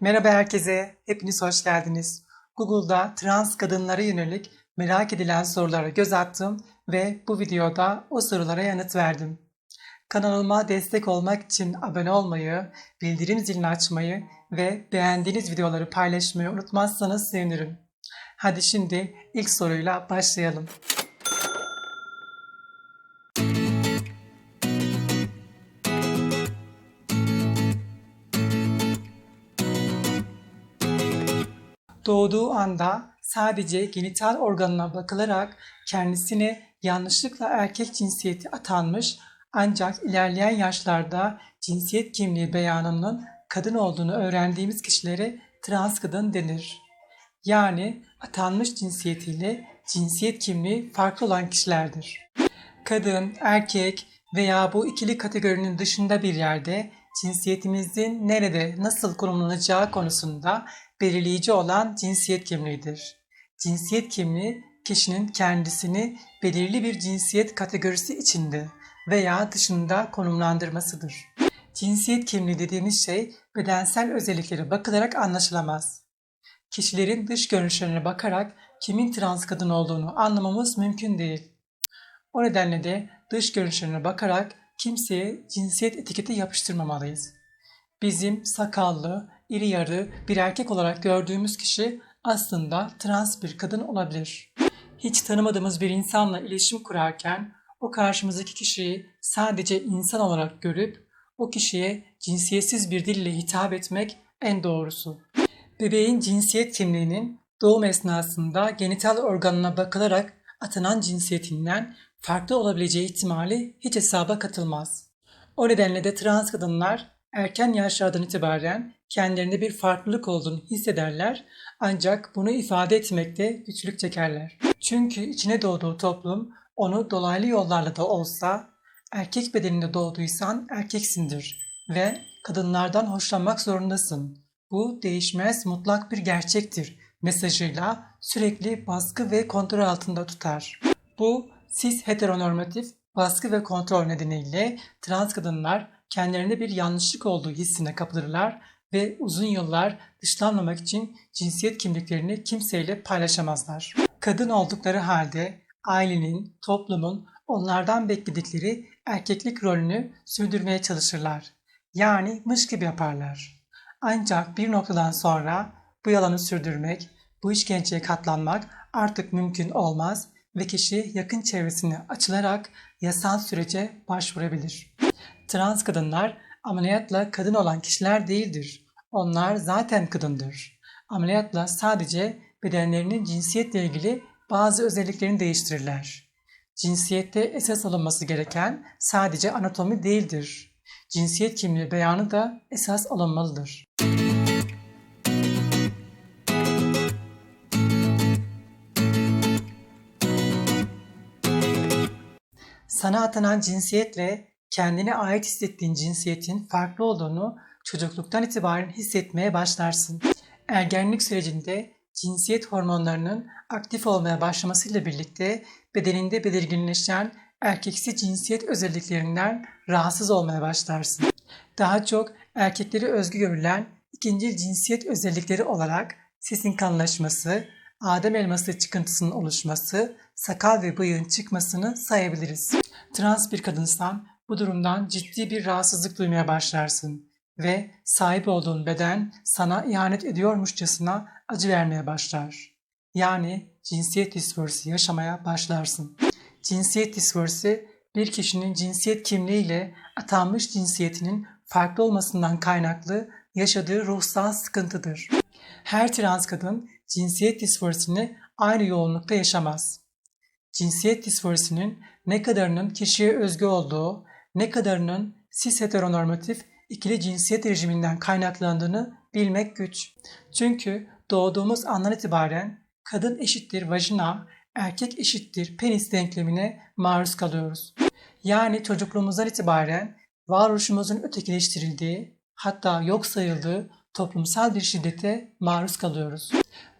Merhaba herkese, hepiniz hoş geldiniz. Google'da trans kadınlara yönelik merak edilen sorulara göz attım ve bu videoda o sorulara yanıt verdim. Kanalıma destek olmak için abone olmayı, bildirim zilini açmayı ve beğendiğiniz videoları paylaşmayı unutmazsanız sevinirim. Hadi şimdi ilk soruyla başlayalım. Doğduğu anda sadece genital organına bakılarak kendisine yanlışlıkla erkek cinsiyeti atanmış ancak ilerleyen yaşlarda cinsiyet kimliği beyanının kadın olduğunu öğrendiğimiz kişilere trans kadın denir. Yani atanmış cinsiyetiyle cinsiyet kimliği farklı olan kişilerdir. Kadın, erkek veya bu ikili kategorinin dışında bir yerde cinsiyetimizin nerede, nasıl konumlanacağı konusunda belirleyici olan cinsiyet kimliğidir. Cinsiyet kimliği kişinin kendisini belirli bir cinsiyet kategorisi içinde veya dışında konumlandırmasıdır. Cinsiyet kimliği dediğimiz şey bedensel özelliklere bakılarak anlaşılamaz. Kişilerin dış görünüşlerine bakarak kimin trans kadın olduğunu anlamamız mümkün değil. O nedenle de dış görünüşlerine bakarak kimseye cinsiyet etiketi yapıştırmamalıyız. Bizim sakallı, iri yarı bir erkek olarak gördüğümüz kişi aslında trans bir kadın olabilir. Hiç tanımadığımız bir insanla iletişim kurarken o karşımızdaki kişiyi sadece insan olarak görüp o kişiye cinsiyetsiz bir dille hitap etmek en doğrusu. Bebeğin cinsiyet kimliğinin doğum esnasında genital organına bakılarak atanan cinsiyetinden farklı olabileceği ihtimali hiç hesaba katılmaz. O nedenle de trans kadınlar erken yaşlardan itibaren kendilerinde bir farklılık olduğunu hissederler ancak bunu ifade etmekte güçlük çekerler. Çünkü içine doğduğu toplum onu dolaylı yollarla da olsa erkek bedeninde doğduysan erkeksindir ve kadınlardan hoşlanmak zorundasın. Bu değişmez mutlak bir gerçektir mesajıyla sürekli baskı ve kontrol altında tutar. Bu cis heteronormatif baskı ve kontrol nedeniyle trans kadınlar kendilerinde bir yanlışlık olduğu hissine kapılırlar ve uzun yıllar dışlanmamak için cinsiyet kimliklerini kimseyle paylaşamazlar. Kadın oldukları halde ailenin, toplumun onlardan bekledikleri erkeklik rolünü sürdürmeye çalışırlar. Yani mış gibi yaparlar. Ancak bir noktadan sonra bu yalanı sürdürmek, bu işkenceye katlanmak artık mümkün olmaz ve kişi yakın çevresine açılarak yasal sürece başvurabilir. Trans kadınlar ameliyatla kadın olan kişiler değildir. Onlar zaten kadındır. Ameliyatla sadece bedenlerinin cinsiyetle ilgili bazı özelliklerini değiştirirler. Cinsiyette esas alınması gereken sadece anatomi değildir. Cinsiyet kimliği beyanı da esas alınmalıdır. Sana atanan cinsiyetle kendine ait hissettiğin cinsiyetin farklı olduğunu çocukluktan itibaren hissetmeye başlarsın. Ergenlik sürecinde cinsiyet hormonlarının aktif olmaya başlamasıyla birlikte bedeninde belirginleşen erkeksi cinsiyet özelliklerinden rahatsız olmaya başlarsın. Daha çok erkekleri özgü görülen ikinci cinsiyet özellikleri olarak sesin kalınlaşması, Adem elması çıkıntısının oluşması, sakal ve bıyığın çıkmasını sayabiliriz. Trans bir kadınsan bu durumdan ciddi bir rahatsızlık duymaya başlarsın ve sahip olduğun beden sana ihanet ediyormuşçasına acı vermeye başlar. Yani cinsiyet disforisi yaşamaya başlarsın. Cinsiyet disforisi bir kişinin cinsiyet kimliğiyle atanmış cinsiyetinin farklı olmasından kaynaklı yaşadığı ruhsal sıkıntıdır. Her trans kadın cinsiyet disforisini aynı yoğunlukta yaşamaz. Cinsiyet disforisinin ne kadarının kişiye özgü olduğu, ne kadarının cis heteronormatif ikili cinsiyet rejiminden kaynaklandığını bilmek güç. Çünkü doğduğumuz andan itibaren kadın eşittir vajina, erkek eşittir penis denklemine maruz kalıyoruz. Yani çocukluğumuzdan itibaren varoluşumuzun ötekileştirildiği, hatta yok sayıldığı toplumsal bir şiddete maruz kalıyoruz.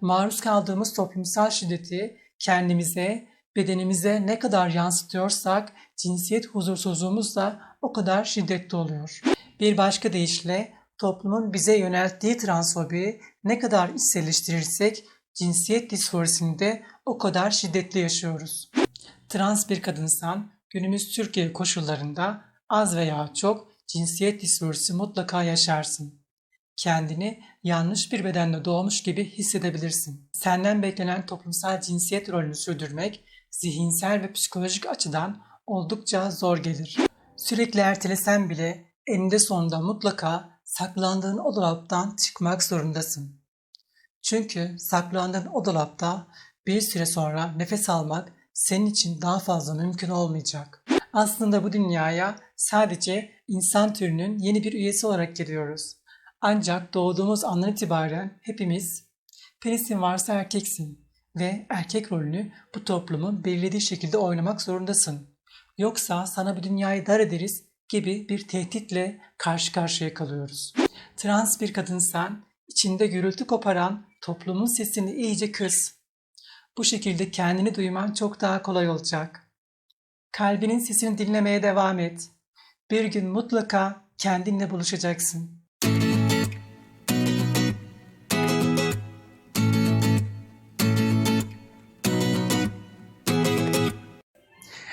Maruz kaldığımız toplumsal şiddeti kendimize, bedenimize ne kadar yansıtıyorsak cinsiyet huzursuzluğumuz da o kadar şiddetli oluyor. Bir başka deyişle toplumun bize yönelttiği transfobiyi ne kadar içselleştirirsek cinsiyet disforisini de o kadar şiddetli yaşıyoruz. Trans bir kadınsan günümüz Türkiye koşullarında az veya çok cinsiyet disforisi mutlaka yaşarsın. Kendini yanlış bir bedenle doğmuş gibi hissedebilirsin. Senden beklenen toplumsal cinsiyet rolünü sürdürmek zihinsel ve psikolojik açıdan oldukça zor gelir. Sürekli ertelesen bile eninde sonunda mutlaka saklandığın o dolaptan çıkmak zorundasın. Çünkü saklandığın o dolapta bir süre sonra nefes almak senin için daha fazla mümkün olmayacak. Aslında bu dünyaya sadece insan türünün yeni bir üyesi olarak geliyoruz. Ancak doğduğumuz andan itibaren hepimiz penisin varsa erkeksin ve erkek rolünü bu toplumun belirlediği şekilde oynamak zorundasın. Yoksa sana bu dünyayı dar ederiz gibi bir tehditle karşı karşıya kalıyoruz. Trans bir kadınsan içinde gürültü koparan toplumun sesini iyice kıs. Bu şekilde kendini duyman çok daha kolay olacak. Kalbinin sesini dinlemeye devam et. Bir gün mutlaka kendinle buluşacaksın.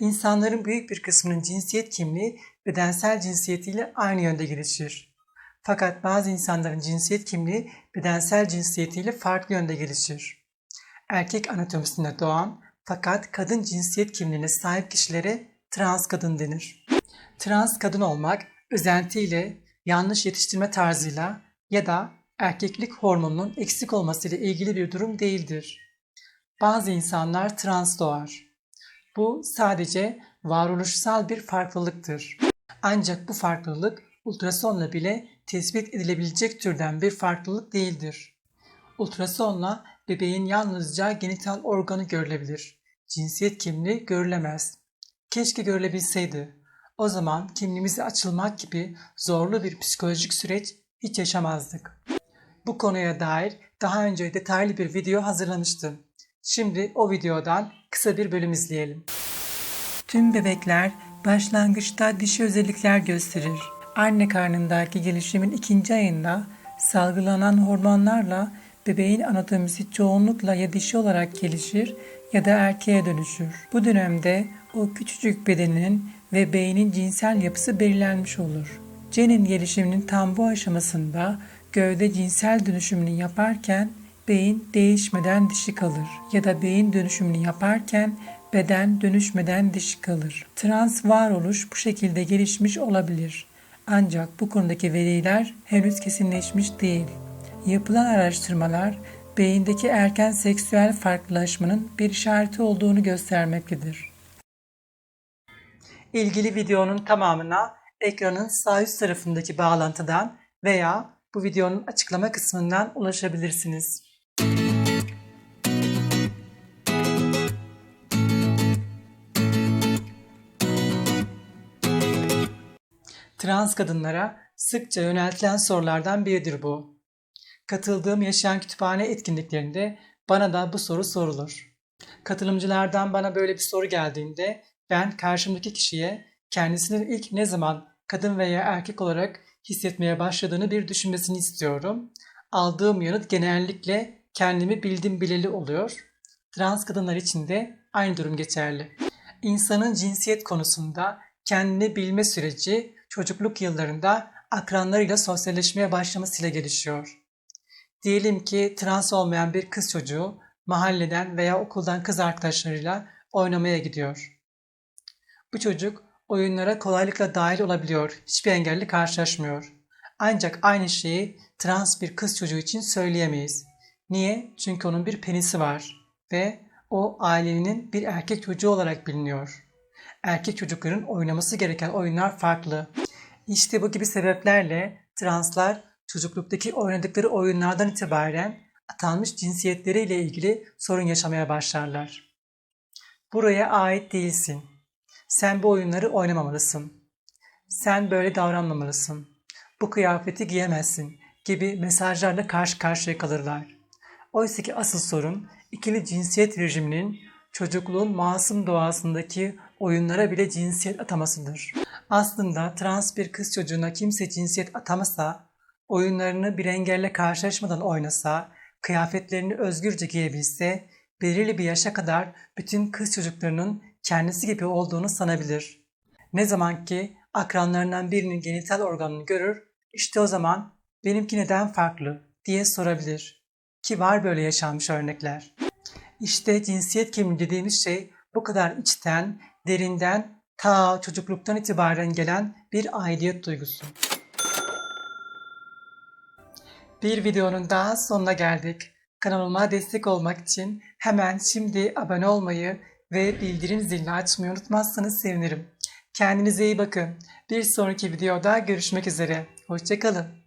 İnsanların büyük bir kısmının cinsiyet kimliği bedensel cinsiyetiyle aynı yönde gelişir. Fakat bazı insanların cinsiyet kimliği bedensel cinsiyetiyle farklı yönde gelişir. Erkek anatomisinde doğan fakat kadın cinsiyet kimliğine sahip kişilere trans kadın denir. Trans kadın olmak özentiyle, yanlış yetiştirme tarzıyla ya da erkeklik hormonunun eksik olmasıyla ilgili bir durum değildir. Bazı insanlar trans doğar. Bu sadece varoluşsal bir farklılıktır. Ancak bu farklılık ultrasonla bile tespit edilebilecek türden bir farklılık değildir. Ultrasonla bebeğin yalnızca genital organı görülebilir. Cinsiyet kimliği görülemez. Keşke görülebilseydi. O zaman kimliğimizi açılmak gibi zorlu bir psikolojik süreç hiç yaşamazdık. Bu konuya dair daha önce detaylı bir video hazırlamıştım. Şimdi o videodan kısa bir bölüm izleyelim. Tüm bebekler başlangıçta dişi özellikler gösterir. Anne karnındaki gelişimin ikinci ayında salgılanan hormonlarla bebeğin anatomisi çoğunlukla ya dişi olarak gelişir ya da erkeğe dönüşür. Bu dönemde o küçücük bedenin ve beynin cinsel yapısı belirlenmiş olur. Cenin gelişiminin tam bu aşamasında gövde cinsel dönüşümünü yaparken beyin değişmeden dişi kalır ya da beyin dönüşümünü yaparken beden dönüşmeden dişi kalır. Trans varoluş bu şekilde gelişmiş olabilir. Ancak bu konudaki veriler henüz kesinleşmiş değil. Yapılan araştırmalar beyindeki erken seksüel farklılaşmanın bir işareti olduğunu göstermektedir. İlgili videonun tamamına ekranın sağ üst tarafındaki bağlantıdan veya bu videonun açıklama kısmından ulaşabilirsiniz. Trans kadınlara sıkça yöneltilen sorulardan biridir bu. Katıldığım yaşayan kütüphane etkinliklerinde bana da bu soru sorulur. Katılımcılardan bana böyle bir soru geldiğinde ben karşımdaki kişiye kendisinin ilk ne zaman kadın veya erkek olarak hissetmeye başladığını bir düşünmesini istiyorum. Aldığım yanıt genellikle kendimi bildim bileli oluyor. Trans kadınlar için de aynı durum geçerli. İnsanın cinsiyet konusunda kendini bilme süreci çocukluk yıllarında akranlarıyla sosyalleşmeye başlamasıyla gelişiyor. Diyelim ki trans olmayan bir kız çocuğu mahalleden veya okuldan kız arkadaşlarıyla oynamaya gidiyor. Bu çocuk oyunlara kolaylıkla dahil olabiliyor, hiçbir engelle karşılaşmıyor. Ancak aynı şeyi trans bir kız çocuğu için söyleyemeyiz. Niye? Çünkü onun bir penisi var ve o ailenin bir erkek çocuğu olarak biliniyor. Erkek çocukların oynaması gereken oyunlar farklı. İşte bu gibi sebeplerle translar çocukluktaki oynadıkları oyunlardan itibaren atanmış cinsiyetleriyle ilgili sorun yaşamaya başlarlar. Buraya ait değilsin. Sen bu oyunları oynamamalısın. Sen böyle davranmamalısın. Bu kıyafeti giyemezsin gibi mesajlarla karşı karşıya kalırlar. Oysa ki asıl sorun ikili cinsiyet rejiminin çocukluğun masum doğasındaki oyunlara bile cinsiyet atamasıdır. Aslında trans bir kız çocuğuna kimse cinsiyet atamasa oyunlarını bir engelle karşılaşmadan oynasa, kıyafetlerini özgürce giyebilse, belirli bir yaşa kadar bütün kız çocuklarının kendisi gibi olduğunu sanabilir. Ne zaman ki akranlarından birinin genital organını görür, işte o zaman benimki neden farklı diye sorabilir. Ki var böyle yaşanmış örnekler. İşte cinsiyet kimliği dediğimiz şey bu kadar içten, derinden, ta çocukluktan itibaren gelen bir aidiyet duygusu. Bir videonun daha sonuna geldik. Kanalıma destek olmak için hemen şimdi abone olmayı ve bildirim zilini açmayı unutmazsanız sevinirim. Kendinize iyi bakın. Bir sonraki videoda görüşmek üzere. Hoşçakalın.